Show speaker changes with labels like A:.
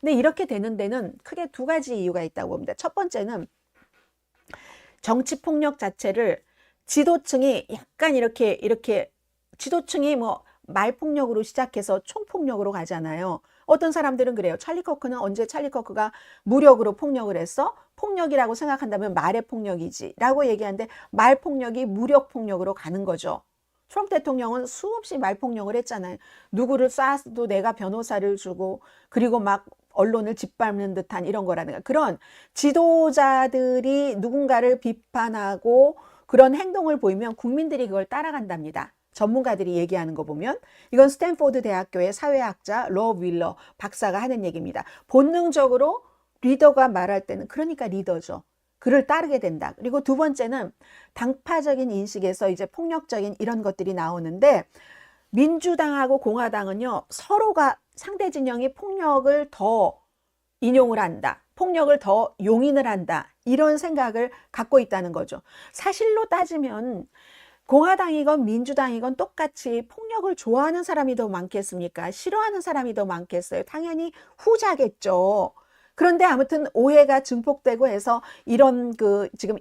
A: 근데 이렇게 되는 데는 크게 두 가지 이유가 있다고 봅니다. 첫 번째는 정치 폭력 자체를 지도층이 약간 이렇게 이렇게 지도층이 뭐 말폭력으로 시작해서 총폭력으로 가잖아요. 어떤 사람들은 그래요. 찰리 커크는 언제 찰리 커크가 무력으로 폭력을 했어? 폭력이라고 생각한다면 말의 폭력이지. 라고 얘기하는데 말 폭력이 무력 폭력으로 가는 거죠. 트럼프 대통령은 수없이 말폭력을 했잖아요. 누구를 쏴도 내가 변호사를 주고 그리고 막 언론을 짓밟는 듯한 이런 거라든가 그런 지도자들이 누군가를 비판하고 그런 행동을 보이면 국민들이 그걸 따라간답니다. 전문가들이 얘기하는 거 보면 이건 스탠포드 대학교의 사회학자 로 윌러 박사가 하는 얘기입니다. 본능적으로 리더가 말할 때는 그러니까 리더죠. 그를 따르게 된다. 그리고 두 번째는 당파적인 인식에서 이제 폭력적인 이런 것들이 나오는데 민주당하고 공화당은요 서로가 상대 진영이 폭력을 더 인용을 한다. 폭력을 더 용인을 한다. 이런 생각을 갖고 있다는 거죠. 사실로 따지면 공화당이건 민주당이건 똑같이 폭력을 좋아하는 사람이 더 많겠습니까? 싫어하는 사람이 더 많겠어요? 당연히 후자겠죠. 그런데 아무튼 오해가 증폭되고 해서 이런 그 지금